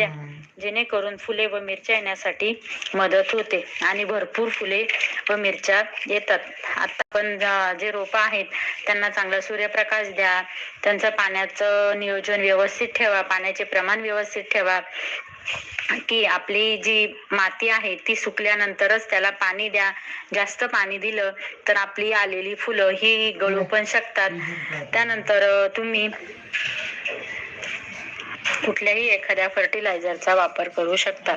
द्या जेणेकरून फुले व मिरच्या येण्यासाठी मदत होते आणि भरपूर फुले व मिरच्या येतात. आता पण ज- रोपं आहेत त्यांना चांगला सूर्यप्रकाश द्या. त्यांचं पाण्याचं नियोजन व्यवस्थित ठेवा. पाण्याचे प्रमाण व्यवस्थित ठेवा. की आपली जी माती आहे ती सुकल्यानंतरच त्याला पाणी द्या. जास्त पाणी दिलं तर आपली आलेली फुलं ही गळू पण शकतात. त्यानंतर तुम्ही कुठल्याही एखाद्या फर्टिलायझरचा वापर करू शकता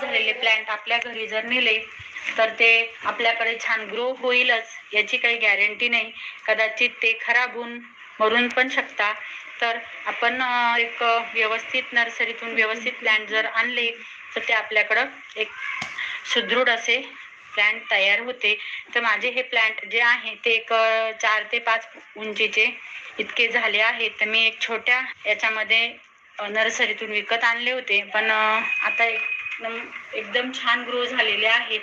झालेले प्लांट आपल्या घरी जर नेले तर ते आपल्याकडे छान ग्रो होईलच याची काही गॅरंटी नाही. कदाचित ते खराब होऊन मरून पण शकता. तर आपण एक व्यवस्थित नर्सरीतून व्यवस्थित प्लांट जर आणले तर ते आपल्याकडं एक सुदृढ असे प्लांट तयार होते. तर माझे हे प्लांट जे आहे ते एक चार ते पाच उंचीचे इतके झाले आहेत. तर मी एक छोट्या याच्यामध्ये नर्सरीतून विकत आणले होते. पण आता एक एकदम छान ग्रो झालेले आहेत.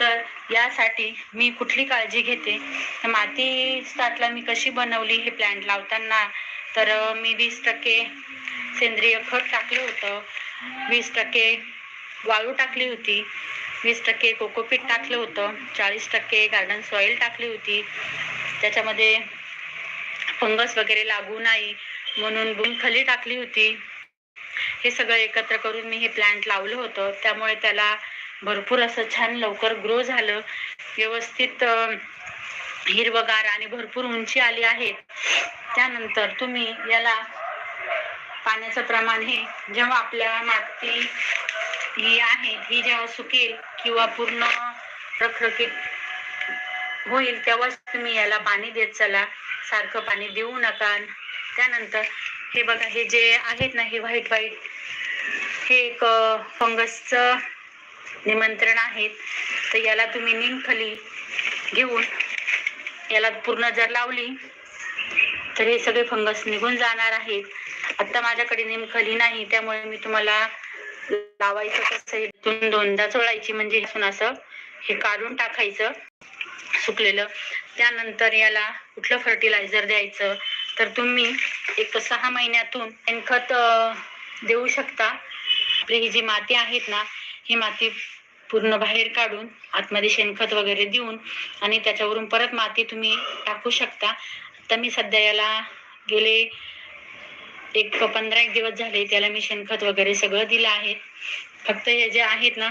तर यासाठी मी कुठली काळजी घेते? तर माती स्टार्टला मी कशी बनवली हे प्लॅन्ट लावताना? तर मी वीस टक्के सेंद्रिय खत टाकलं होतं. वीस टक्के वाळू टाकली होती. वीस टक्के कोकोपीट टाकलं होतं. चाळीस टक्के गार्डन सॉईल टाकली होती. त्याच्यामध्ये फंगस वगैरे लागू नाही म्हणून बुनखली टाकली होती. हे सगळं एकत्र करून मी हे प्लांट लावलं होतं. त्यामुळे त्याला भरपूर असं छान लवकर ग्रो झालं. व्यवस्थित हिरवगार आणि भरपूर उंची आली आहे. त्यानंतर तुम्ही याला पाण्याचं प्रमाण हे जेव्हा आपल्या माती ही आहे ही जेव्हा सुकेल किंवा पूर्ण रखरखीत होईल तेव्हाच तुम्ही याला पाणी देत चला. सारखं पाणी देऊ नका. त्यानंतर हे बघा हे जे आहेत ना हे व्हाईट व्हाईट हे एक फंगसचं निमंत्रण आहेत तर याला तुम्ही निमखली घेऊन याला पूर्ण जर लावली तर हे सगळे फंगस निघून जाणार आहेत. आता माझ्याकडे निमखली नाही त्यामुळे मी तुम्हाला लावायचं कसं इथून दोनदा चोळायची म्हणजे असं हे काढून टाकायचं सुकलेलं. त्यानंतर याला कुठलं फर्टिलायझर द्यायचं? तर तुम्ही एक सहा महिन्यातून शेणखत देऊ शकता. आपली ही जी माती आहेत ना ही माती पूर्ण बाहेर काढून आतमध्ये शेणखत वगैरे देऊन आणि त्याच्यावरून परत माती तुम्ही टाकू शकता. तर मी सध्या याला गेले एक पंधरा एक दिवस झाले त्याला मी शेणखत वगैरे सगळं दिलं आहे. फक्त हे जे आहेत ना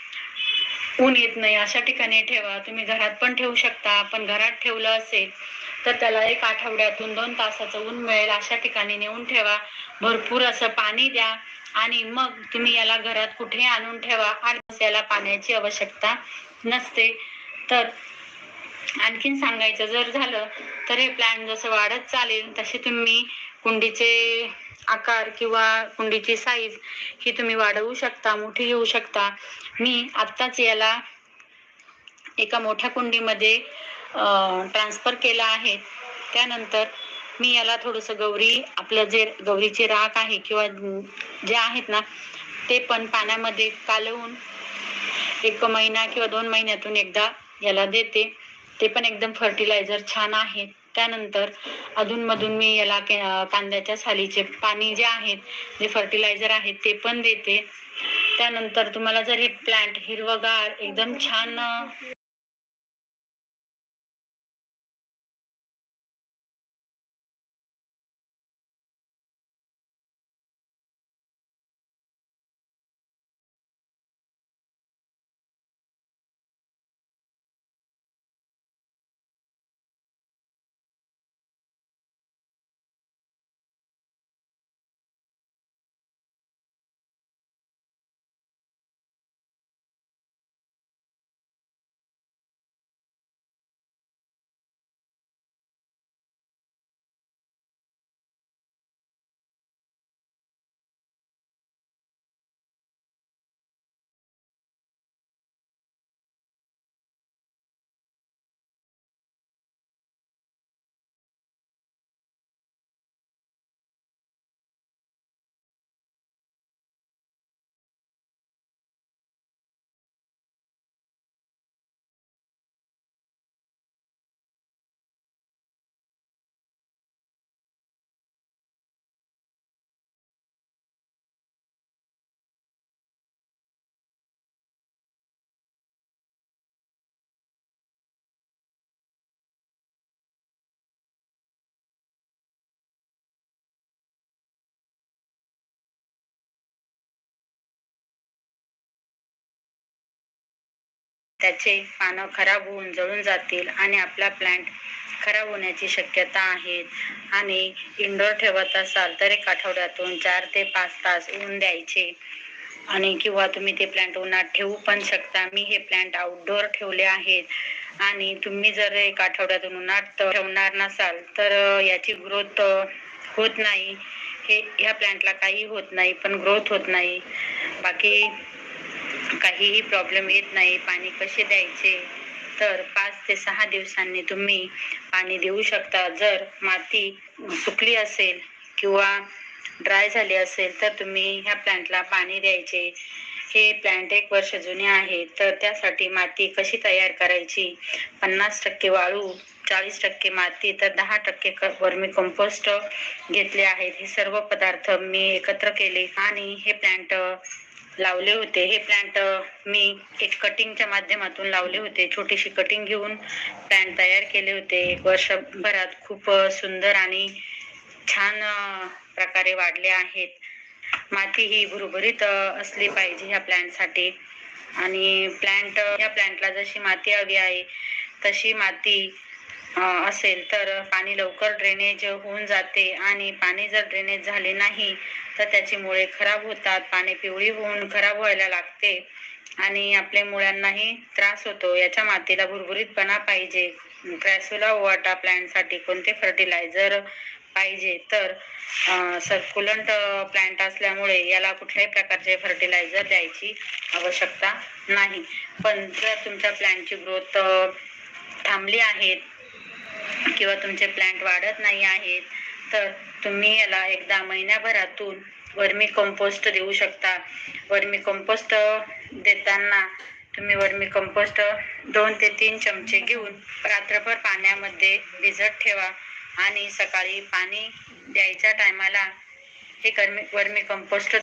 ऊन येत नाही अशा ठिकाणी ठेवा. तुम्ही घरात पण ठेवू शकता. पण घरात ठेवलं असेल तर त्याला एक आठवड्यातून दोन तासाचं ऊन मिळेल. अशा ठिकाणी नेऊन ठेवा. भरपूर असं पाणी द्या. आणि मग तुम्ही याला घरात कुठे आणून ठेवा. आणि याला पाण्याची आवश्यकता नसते. तर आणखीन सांगायचं जर झालं तर हे प्लॅन जसं वाढत चालेल तसे तुम्ही कुंडीचे आकार किंवा कुंडीची साईज ही तुम्ही वाढवू शकता मोठी घेऊ शकता. मी आत्ताच याला एका मोठ्या कुंडीमध्ये ट्रान्सफर केला आहे. त्यानंतर मी याला थोडंसं गौरी आपलं जे गौरीचे राख आहे किंवा जे आहेत ना ते पण पाण्यामध्ये कालवून एक महिना किंवा दोन महिन्यातून एकदा याला देते. ते पण एकदम फर्टिलायझर छान आहे. त्यानंतर अधूनमधून मी याला कांद्याच्या सालीचे पाणी जे आहेत जे फर्टिलायझर आहेत ते पण देते. त्यानंतर तुम्हाला जर हे प्लांट हिरवगार एकदम छान त्याचे पानं खराब होऊन जळून जातील आणि आपला प्लांट खराब होण्याची शक्यता आहे. आणि इंडोर ठेवत असाल तर एक आठवड्यातून चार ते पाच तास ऊन द्यायचे. आणि किंवा तुम्ही ते प्लांट उन्हात ठेवू पण शकता. मी हे प्लांट आउटडोअर ठेवले आहेत. आणि तुम्ही जर एक आठवड्यातून उन्हात ठेवणार नसाल तर याची ग्रोथ होत नाही. हे ह्या प्लांटला काही होत नाही पण ग्रोथ होत नाही. बाकी काहीही प्रॉब्लेम येत नाही पाणी कसे द्यायचे? तर पाच ते सहा दिवसांनी तुम्ही पाणी देऊ शकता. जर माती सुकली असेल किंवा ड्राय झाली असेल तर तुम्ही ह्या प्लांटला पाणी द्यायचे. हे प्लांट एक वर्ष जुने आहे तर त्यासाठी माती कशी तयार करायची? पन्नास टक्के वाळू चाळीस टक्के माती तर दहा टक्के वर्मी कंपोस्ट घेतले आहेत. हे सर्व पदार्थ मी एकत्र केले आणि हे प्लांट लावले होते. हे प्लांट मी एक कटिंगच्या माध्यमातून लावले होते. छोटीशी कटिंग घेऊन प्लांट तयार केले होते. एक वर्षभरात खूप सुंदर आणि छान प्रकारे वाढले आहेत. माती ही भुरभुरीत असली पाहिजे ह्या प्लांटसाठी आणि प्लांट ह्या प्लांटला जशी माती हवी आहे तशी माती असेल तर पाणी लवकर ड्रेनेज होऊन जाते आणि पाणी जर ड्रेनेज झाले नाही तर त्याची मुळे खराब होतात. पाणी पिवळी होऊन खराब व्हायला लागते आणि आपल्या मुळांनाही त्रास होतो. याच्या मातीला भुरभुरीतपणा पाहिजे. क्रॅसुला ओवाटा प्लॅन्टसाठी कोणते फर्टिलायझर पाहिजे? तर सर्क्युलंट प्लांट असल्यामुळे याला कुठल्याही प्रकारचे फर्टिलायझर द्यायची आवश्यकता नाही. पण जर तुमच्या प्लांटची ग्रोथ थांबली आहेत किंवा तुमचे प्लांट वाढत नाही आहेत तर तुम्ही याला एकदा महिन्याभरातून वर्मी कंपोस्ट देऊ शकता. वर्मी कंपोस्ट देताना तुम्ही वर्मी कंपोस्ट दोन ते तीन चमचे घेऊन रात्रभर पाण्यामध्ये भिजत ठेवा आणि सकाळी पाणी द्यायच्या टायमाला हे कर्मी वर्मी कंपोस्ट